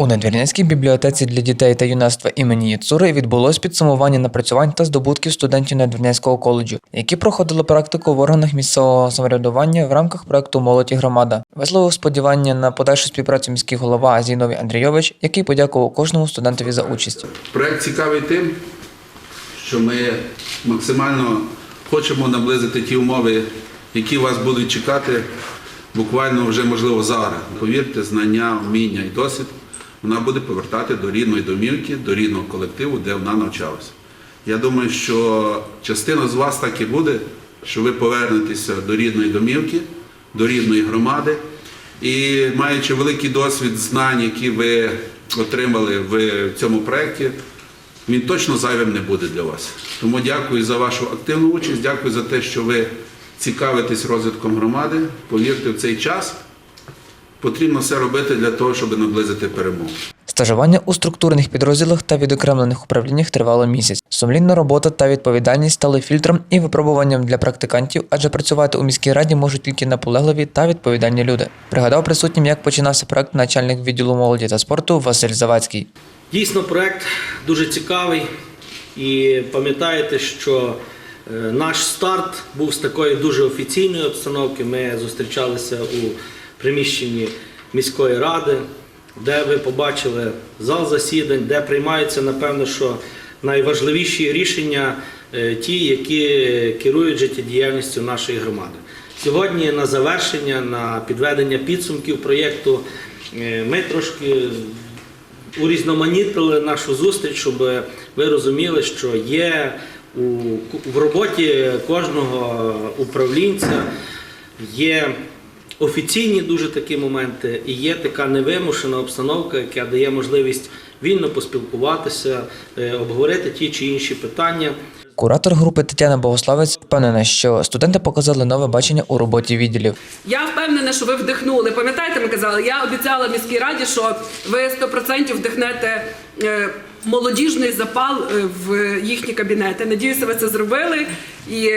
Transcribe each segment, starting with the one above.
У Надвірнянській бібліотеці для дітей та юнацтва імені Яцури відбулось підсумування напрацювань та здобутків студентів Надвірнянського коледжу, які проходили практику в органах місцевого самоврядування в рамках проекту Молодь громада. Висловив сподівання на подальшу співпрацю міський голова Азінові Андрійович, який подякував кожному студентові за участь. Проект цікавий тим, що ми максимально хочемо наблизити ті умови, які вас будуть чекати буквально вже можливо зараз. Повірте, знання, вміння і досвід вона буде повертати до рідної домівки, до рідного колективу, де вона навчалася. Я думаю, що частина з вас так і буде, що ви повернетеся до рідної домівки, до рідної громади. І маючи великий досвід знань, які ви отримали в цьому проєкті, він точно зайвим не буде для вас. Тому дякую за вашу активну участь, дякую за те, що ви цікавитесь розвитком громади. Повірте, в цей час потрібно все робити для того, щоб наблизити перемогу. Стажування у структурних підрозділах та відокремлених управліннях тривало місяць. Сумлінна робота та відповідальність стали фільтром і випробуванням для практикантів, адже працювати у міській раді можуть тільки наполегливі та відповідальні люди. Пригадав присутнім, як починався проект начальник відділу молоді та спорту Василь Завадський. Дійсно, проект дуже цікавий. І пам'ятаєте, що е, наш старт був з такої дуже офіційної обстановки. Ми зустрічалися у приміщенні міської ради, де ви побачили зал засідань, де приймаються, напевно, що найважливіші рішення, е, ті, які керують життєдіяльністю нашої громади. Сьогодні на завершення, на підведення підсумків проєкту е, ми трошки урізноманітнили нашу зустріч, щоб ви розуміли, що є у, в роботі кожного управлінця є офіційні дуже такі моменти, і є така невимушена обстановка, яка дає можливість вільно поспілкуватися, е, обговорити ті чи інші питання. Куратор групи Тетяна Богославець впевнена, що студенти показали нове бачення у роботі відділів. Я впевнена, що ви вдихнули. Пам'ятаєте, ми казали, я обіцяла міській раді, що ви 100% вдихнете е, молодіжний запал е, в їхні кабінети. Надіюся, ви це зробили і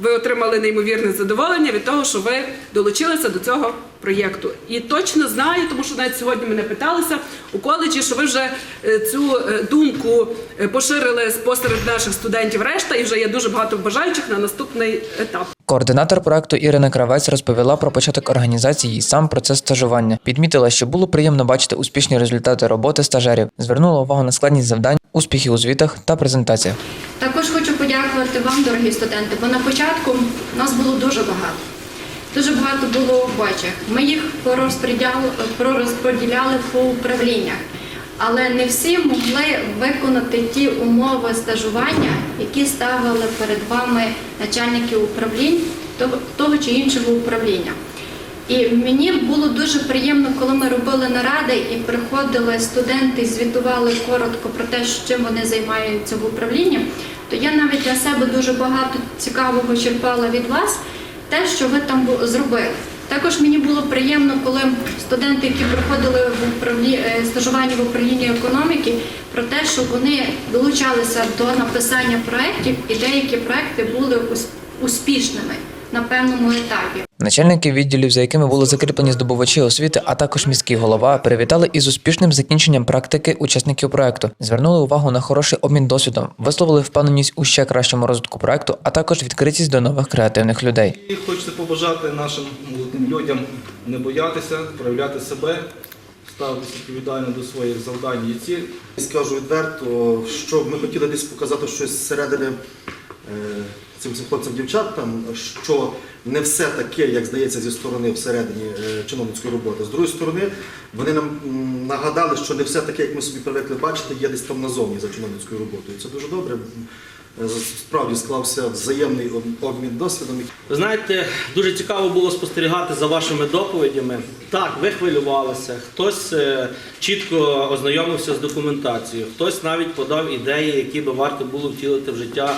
ви отримали неймовірне задоволення від того, що ви долучилися до цього проєкту. І точно знаю, тому що навіть сьогодні мене питалися у коледжі, що ви вже е, цю е, думку е, поширили посеред наших студентів решта, і вже є дуже багато бажаючих на наступний етап. Координатор проекту Ірина Кравець розповіла про початок організації і сам процес стажування. Підмітила, що було приємно бачити успішні результати роботи стажерів. Звернула увагу на складність завдань, успіхи у звітах та презентаціях. Також хочу подякувати вам, дорогі студенти, бо на початку нас було дуже багато. Дуже багато було в бачах. Ми їх пророзподіляли по управліннях, але не всі могли виконати ті умови стажування, які ставили перед вами начальники управлінь того, чи іншого управління. І мені було дуже приємно, коли ми робили наради і приходили студенти, звітували коротко про те, чим вони займаються в управлінні. То я навіть для себе дуже багато цікавого черпала від вас, те, що ви там зробили. Також мені було приємно, коли студенти, які проходили в управлі... е, стажування в управлінні економіки, про те, що вони долучалися до написання проєктів, і деякі проекти були ус- успішними на певному етапі. Начальники відділів, за якими були закріплені здобувачі освіти, а також міський голова, привітали із успішним закінченням практики учасників проекту, звернули увагу на хороший обмін досвідом, висловили впевненість у ще кращому розвитку проекту, а також відкритість до нових креативних людей. І хочеться побажати нашим людям не боятися, проявляти себе, ставитися відповідально до своїх завдань і ціль. Скажу відверто, що ми хотіли десь показати щось зсередини е, цим хлопцям дівчатам, що не все таке, як здається, зі сторони всередині е, чиновницької роботи. З другої сторони, вони нам нагадали, що не все таке, як ми собі привикли бачити, є десь там назовні за чиновницькою роботою. Це дуже добре. Е, Справді склався взаємний обмін досвідом. Ви знаєте, дуже цікаво було спостерігати за вашими доповідями. Так, ви хвилювалися, хтось е, чітко ознайомився з документацією, хтось навіть подав ідеї, які би варто було втілити в життя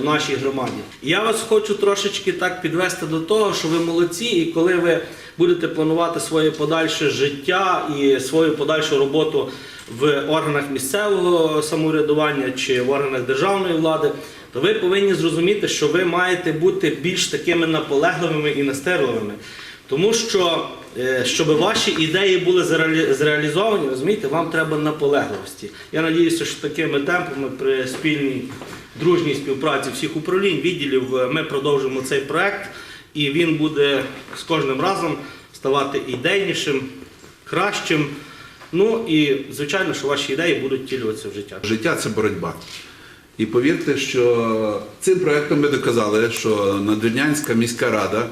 в нашій громаді. Я вас хочу трошечки так підвести до того, що ви молодці, і коли ви будете планувати своє подальше життя і свою подальшу роботу в органах місцевого самоврядування чи в органах державної влади, то ви повинні зрозуміти, що ви маєте бути більш такими наполегливими і настирливими. Тому що е, щоб ваші ідеї були зреалі- зреалізовані, розумієте, вам треба наполегливості. Я надіюся, що такими темпами при спільній дружній співпраці всіх управлінь, відділів е, ми продовжимо цей проект, і він буде з кожним разом ставати ідейнішим, кращим. Ну і звичайно, що ваші ідеї будуть втілюватися в життя. Життя це боротьба. І повірте, що цим проектом ми доказали, що Надвірнянська міська рада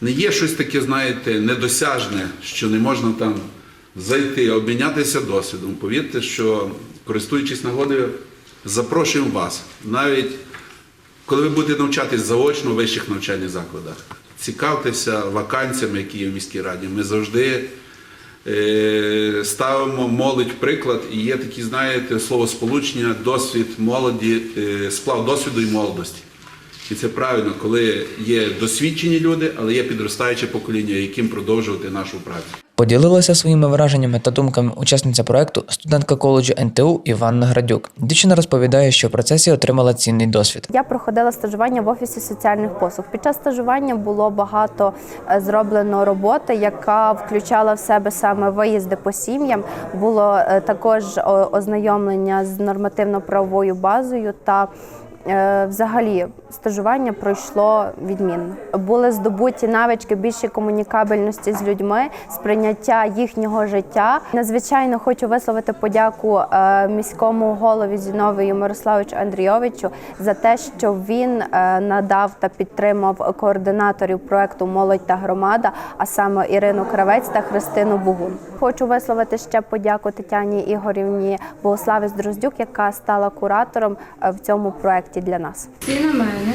не є щось таке, знаєте, недосяжне, що не можна там зайти, обмінятися досвідом. Повірте, що користуючись нагодою, запрошуємо вас. Навіть коли ви будете навчатись заочно в вищих навчальних закладах, цікавтеся вакансіями, які є в міській раді. Ми завжди е, ставимо молодь приклад, і є такі, знаєте, словосполучення, досвід молоді, е, сплав досвіду і молодості. І це правильно, коли є досвідчені люди, але є підростаюче покоління, яким продовжувати нашу працю. Поділилася своїми враженнями та думками учасниця проекту студентка коледжу НТУ Іванна Градюк. Дівчина розповідає, що в процесі отримала цінний досвід. Я проходила стажування в офісі соціальних послуг. Під час стажування було багато е, зроблено роботи, яка включала в себе саме виїзди по сім'ям. Було е, також ознайомлення з нормативно-правовою базою та взагалі стажування пройшло відмінно. Були здобуті навички більше комунікабельності з людьми, сприйняття їхнього життя. Надзвичайно хочу висловити подяку е, міському голові Зіновію Мирославичу Андрійовичу за те, що він е, надав та підтримав координаторів проекту Молодь та громада, а саме Ірину Кравець та Христину Бугун. Хочу висловити ще подяку Тетяні Ігорівні Богославі Дроздюк, яка стала куратором е, в цьому проекті для нас. І на мене.